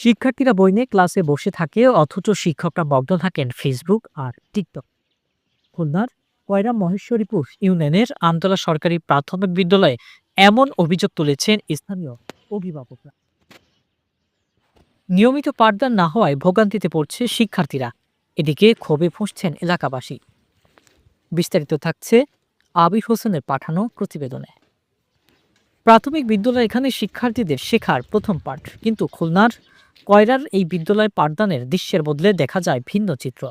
শিক্ষার্থীরা বই নিয়ে ক্লাসে বসে থাকে, অথচ শিক্ষকরা মগ্ন থাকেন ফেসবুক আর টিকটক। খুলনার কয়রা মহেশ্বরীপুর ইউনিয়নের আমতলা সরকারি প্রাথমিক বিদ্যালয়ে এমন অভিযোগ তুলেছেন স্থানীয় অভিভাবকরা। নিয়মিত পাঠদান না হওয়ায় ভোগান্তিতে পড়ছে শিক্ষার্থীরা। এদিকে ক্ষোভে ফুঁসছেন এলাকাবাসী। বিস্তারিত থাকছে আবির হোসেনের পাঠানো প্রতিবেদনে। প্রাথমিক বিদ্যালয় এখানে শিক্ষার্থীদের শেখার প্রথম পাঠ, কিন্তু খুলনার কয়রার এই বিদ্যালয় পাঠদানের দৃশ্যের বদলে দেখা যায় ভিন্ন চিত্র।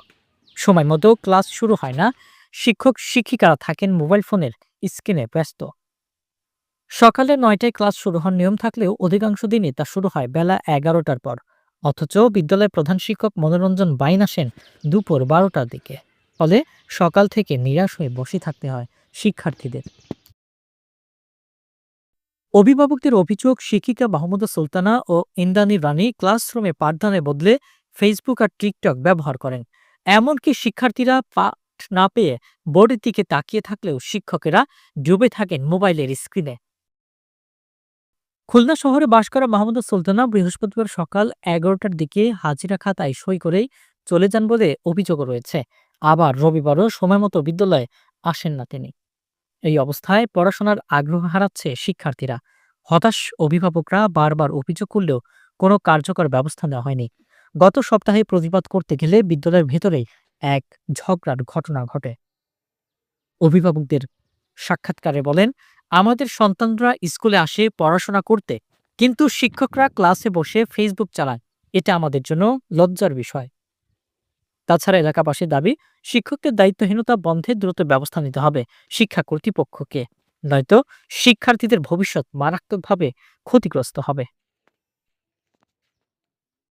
সময় মতো ক্লাস শুরু হয় না, শিক্ষক শিক্ষিকারা থাকেন মোবাইল ফোনের স্ক্রিনে ব্যস্ত। সকালে নয়টায় ক্লাস শুরু হওয়ার নিয়ম থাকলেও অধিকাংশ দিনই তা শুরু হয় বেলা এগারোটার পর। অথচ বিদ্যালয়ের প্রধান শিক্ষক মনোরঞ্জন বাইন আসেন দুপুর বারোটার দিকে। ফলে সকাল থেকে নিরাশ হয়ে বসে থাকতে হয় শিক্ষার্থীদের। অভিভাবকদের অভিযোগ, শিক্ষিকা মাহমুদা সুলতানা ও ইন্দানি রানী ক্লাসরুমে পাঠদানের বদলে ফেসবুক আর টিকটক ব্যবহার করেন। এমনকি শিক্ষার্থীরা পাঠ না পেয়ে বোর্ডের দিকে তাকিয়ে থাকলেও শিক্ষকেরা ডুবে থাকেন মোবাইলের স্ক্রিনে। খুলনা শহরে বাস করা মাহমুদা সুলতানা বৃহস্পতিবার সকাল এগারোটার দিকে হাজিরা খাতায় সই করেই চলে যান বলে অভিযোগ রয়েছে। আবার রবিবারও সময়মতো বিদ্যালয়ে আসেন না তিনি। এই অবস্থায় পড়াশোনার আগ্রহ হারাচ্ছে শিক্ষার্থীরা। হতাশ অভিভাবকরা বারবার অভিযোগ করলেও কোনো কার্যকর ব্যবস্থা নেওয়া হয়নি। গত সপ্তাহে প্রতিবাদ করতে গেলে বিদ্যালয়ের ভেতরেই এক ঝগড়ার ঘটনা ঘটে। অভিভাবকদের সাক্ষাৎকারে বলেন, আমাদের সন্তানরা স্কুলে আসে, পড়াশোনা করতে, কিন্তু শিক্ষকরা ক্লাসে বসে ফেসবুক চালায়। এটা আমাদের জন্য লজ্জার বিষয়। তাছাড়া এলাকাবাসীর দাবি, শিক্ষকদের দায়িত্বহীনতা বন্ধে দ্রুত ব্যবস্থা নিতে হবে শিক্ষা কর্তৃপক্ষকে। নয়তো শিক্ষার্থীদের ভবিষ্যৎ মারাত্মকভাবে ক্ষতিগ্রস্ত হবে।